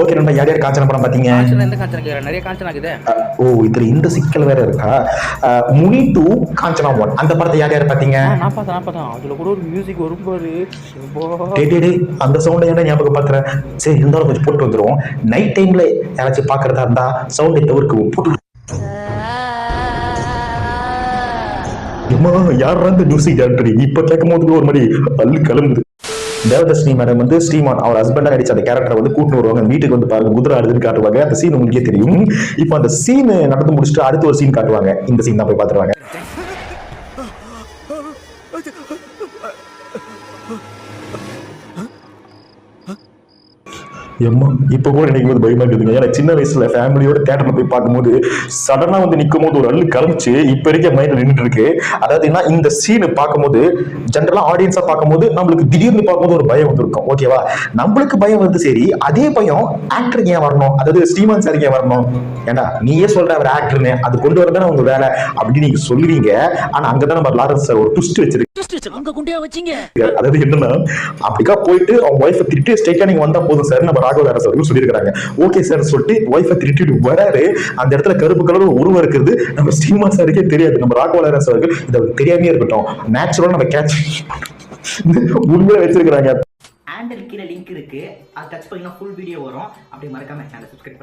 Okay நண்பா யார் யார் காஞ்சனா படம் பார்த்தீங்க? எந்த காஞ்சனா? நிறைய காஞ்சனா இருக்குது. ஓ இதுல இந்த சிக்கல் வேற இருக்கா? முனி டூ காஞ்சனா ஒன் அந்த படத்தை யார் யார் பார்த்தீங்க? நான் பார்த்தேன் நான் பார்த்தேன். அதுல கூட ஒரு மியூசிக் வரும் பாரு. அந்த சவுண்டை என்ன ஞாபகம் பார்க்குறேன்? சரி இருந்தாலும் கொஞ்சம் போட்டு வந்துடும் நைட் டைம்ல யாராச்சும் பார்க்கறதா இருந்தா சவுண்டை தவிர்க்கவும். போட்டு அம்மா யாரா இந்த மியூசிக் டேரக்டர் இப்ப கேட்கும் போது ஒரு மாதிரி பல்லு கிளம்புது தேவதர்ஷினி மேடம் வந்து ஸ்ரீமான் அவர் ஹஸ்பண்டா நடிச்ச அந்த கேரக்டரை வந்து கூட்டு வருவாங்க வீட்டுக்கு வந்து பாருங்க குதிரை ஆடுதுன்னு காட்டுவாங்க அந்த சீன் உங்களுக்கே தெரியும் இப்போ அந்த சீன் நடந்து முடிச்சுட்டு அடுத்து ஒரு சீன் காட்டுவாங்க இந்த சீன் தான் போய் பார்த்துருவாங்க எம்மா இப்போ கூட நினைக்கும் போது பயமா இருக்குதுங்க ஏன்னா சின்ன வயசுல ஃபேமிலியோட தேட்டர்ல போய் பார்க்கும்போது சடனா வந்து நிற்கும் போது ஒரு அள்ளு கிளம்பிச்சு இப்போ இருக்க மைண்ட்ல நின்றுட்டு இருக்கு. அதாவது என்ன இந்த சீன் பார்க்கும்போது ஜென்ரலா ஆடியன்ஸா பார்க்கும்போது நம்மளுக்கு திடீர்னு பார்க்கும்போது ஒரு பயம் வந்திருக்கும். ஓகேவா நம்மளுக்கு பயம் வந்து சரி அதே பயம் ஆக்டருக்கு ஏன் வரணும்? அதாவது ஸ்ரீமான் சாருக்கு ஏன் வரணும்? ஏண்டா நீயே சொல்ற அவர் ஆக்டர்னு அது கொண்டு வரதானே உங்க வேலை அப்படின்னு நீங்க சொல்லுவீங்க. ஆனா அங்கதான் நம்ம லாரன்ஸ் சார் ஒரு ட்விஸ்ட் வச்சிருக்கு. அதாவது என்னன்னா அப்படிக்கா போயிட்டு அவங்க ஒய்ஃபை திருட்டு ஸ்ட்ரைட்டா நீங்க வந்தா போதும் சார் நம்ம ராகவ சார் சொல்லியிருக்காங்க ஓகே சார் சொல்லிட்டு ஒய்ஃபை திருட்டிட்டு வராரு. அந்த இடத்துல கருப்பு கலர் உருவம் இருக்குது. நம்ம ஸ்ரீமா சாருக்கே தெரியாது. நம்ம ராகவ சாருக்கு இது அவருக்கு தெரியாமே இருக்கட்டும். நேச்சுரலா நம்ம கேட்ச் உண்மையில வச்சிருக்கிறாங்க. ஹேண்டில் கீழே லிங்க் இருக்கு. அதை டச் பண்ணீங்கன்னா ஃபுல் வீடியோ வரும். அப்படி மறக்காம சேனல் சப்ஸ்கிரைப் பண்ணுங்க